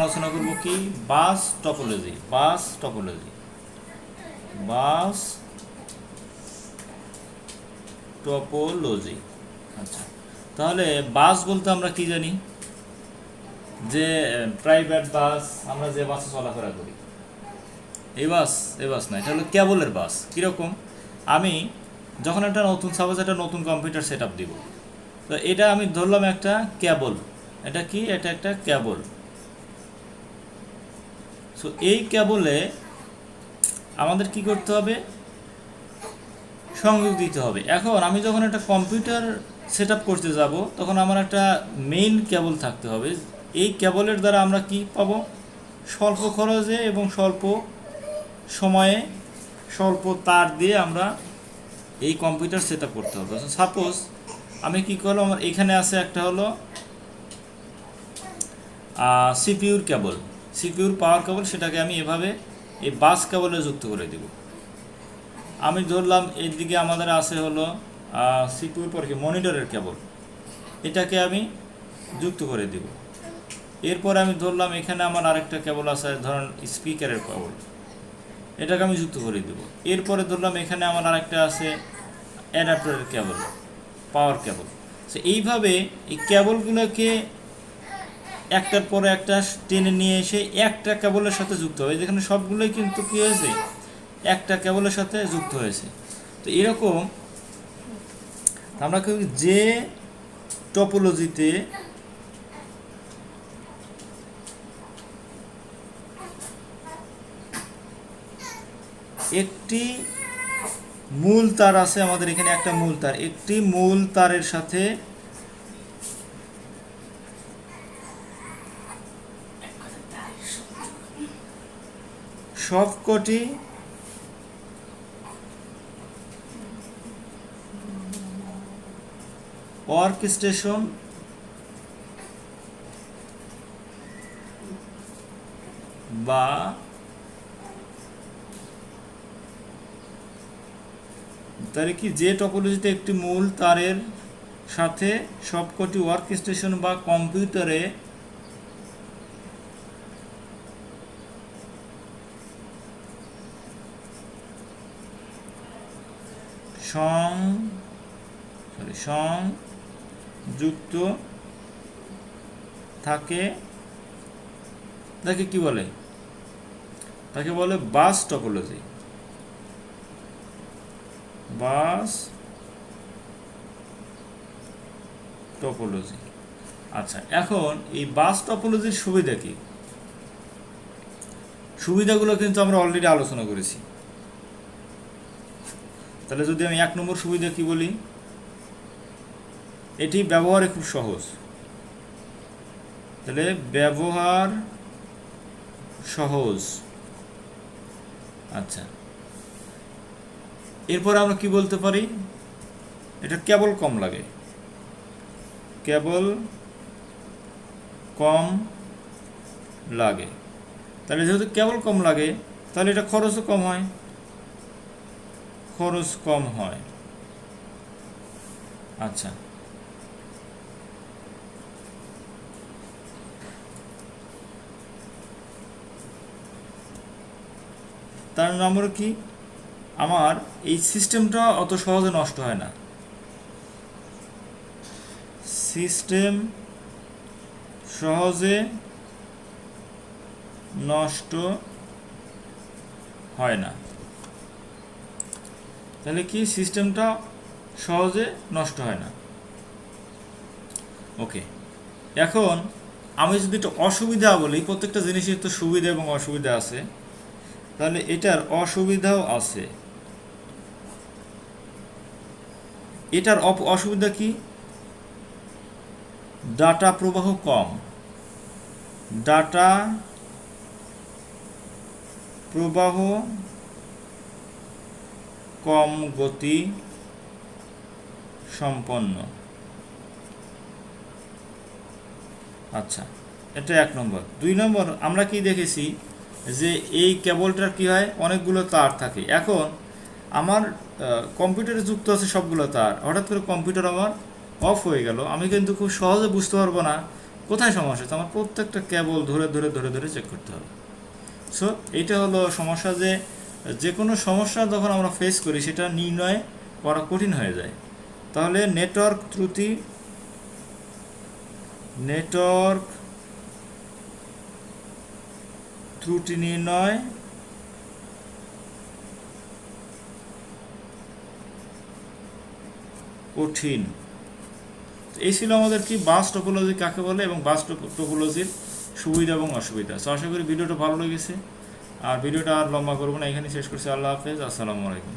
আলোচনা করব কি? Bus topology bus topology. Bus topology. আচ্ছা তাহলে বাস বলতে আমরা কি জানি? যে প্রাইভেট বাস আমরা যে বাসে চলাফেরা করি। এই বাস এই বাস না, এটা হলো ক্যাবলের বাস কীরকম? আমি যখন একটা নতুন সাপোজ একটা নতুন কম্পিউটার সেট আপ দিব, তো এটা আমি ধরলাম একটা ক্যাবল এটা কি? এটা একটা ক্যাবল সো এই ক্যাবলে আমাদের কি করতে হবে? সংযোগ দিতে হবে। এখন আমি যখন একটা কম্পিউটার সেট করতে যাব, তখন আমার একটা মেইন কেবল থাকতে হবে। এই কেবলের দ্বারা আমরা কি পাবো? স্বল্প খরচে এবং স্বল্প সময়ে স্বল্প তার দিয়ে আমরা এই কম্পিউটার সেট করতে হবে। সাপোজ আমি কি করলাম? আমার এখানে আছে একটা হলো সিপিউর কেবল সিপিউর পাওয়ার কেবল সেটাকে আমি এভাবে এই বাস কেবলে যুক্ত করে দিব। আমি ধরলাম এর দিকে আমাদের আছে হলো সিপিউর পরে কি, মনিটরের কেবল। এটাকে আমি যুক্ত করে দিব। এরপর আমি ধরলাম, এখানে আমার আরেকটা কেবল আছে, ধরুন স্পিকারের কেবল। এটাকে আমি যুক্ত করে দিব। এরপরে ধরলাম, এখানে আমার আরেকটা আছে, অ্যাডাপ্টারের কেবল, পাওয়ার কেবল। সো এইভাবে এই কেবলগুলোকে একটার পরে একটা টেনে নিয়ে এসে একটা কেবলের সাথে যুক্ত হবে যেখানে সবগুলোই কিন্তু কী হয়েছে? একটা কেবলের সাথে যুক্ত হয়েছে। তো এরকম আমরা যে টপোলজিতে একটি মূল তার আছে, আমাদের এখানে একটা মূল তার, একটি মূল তারের সাথে সবকটি ওয়ার্ক স্টেশন বা তাহলে কি যে টপোলজিতে একটি মূল তারের সাথে সবকটি ওয়ার্ক স্টেশন বা কম্পিউটারে সং সরি সংযুক্ত থাকে, তাকে কি বলে? তাকে বলে বাস টপোলজি বাস টপোলজি আচ্ছা এখন এই বাস টপোলজির সুবিধা কি? সুবিধাগুলো কিন্তু আমরা অলরেডি আলোচনা করেছি। তাহলে যদি আমি এক নম্বর সুবিধা কি বলি? এটি ব্যবহারে খুব সহজ। তাহলে ব্যবহার সহজ। আচ্ছা। এরপর আমরা কি বলতে পারি? এটা কেবল কম লাগে। কেবল কম লাগে। তাহলে যেহেতু কেবল কম লাগে, তাহলে এটা খরচও কম হয়। খরচ কম হয়। আচ্ছা। তার নম্বর কি? আমার এই সিস্টেমটা অত সহজে নষ্ট হয় না। সিস্টেম সহজে নষ্ট হয় না। তাহলে কি সিস্টেমটা সহজে নষ্ট হয় না? ওকে। এখন আমি যদি একটা অসুবিধা বলি প্রত্যেকটা জিনিসের তো সুবিধা এবং অসুবিধা আছে। তাহলে এটার অসুবিধাও আছে। এটার অসুবিধা কি? ডাটা প্রবাহ কম। ডাটা প্রবাহ কম গতি সম্পন্ন। আচ্ছা এটা এক নম্বর। দুই নম্বর, আমরা কি দেখেছি যে এই কেবলটার কি হয়? অনেকগুলো তার থাকে। এখন আমার কম্পিউটারে যুক্ত আছে সবগুলো তার। হঠাৎ করে কম্পিউটার আমার অফ হয়ে গেল। আমি কিন্তু খুব সহজে বুঝতে পারব না কোথায় সমস্যা হচ্ছে। আমার প্রত্যেকটা কেবল ধরে ধরে ধরে ধরে চেক করতে হবে। সো এইটা হলো সমস্যা যে যে কোনো সমস্যা যখন আমরা ফেস করি, সেটা নির্ণয় করা কঠিন হয়ে যায়। তাহলে নেটওয়ার্ক ত্রুটি নেটওয়ার্ক ত্রুটি নির্ণয়, কঠিন। এই ছিল আমাদের কি বাস টোপোলজি কাকে বলে এবং বাস টোপোলজির সুবিধা এবং অসুবিধা। সো আশা করি ভিডিওটা ভালো লেগেছে। আর ভিডিওটা আর লম্বা করব না এখানে শেষ করছি। আল্লাহ হাফেজ আসসালামু আলাইকুম।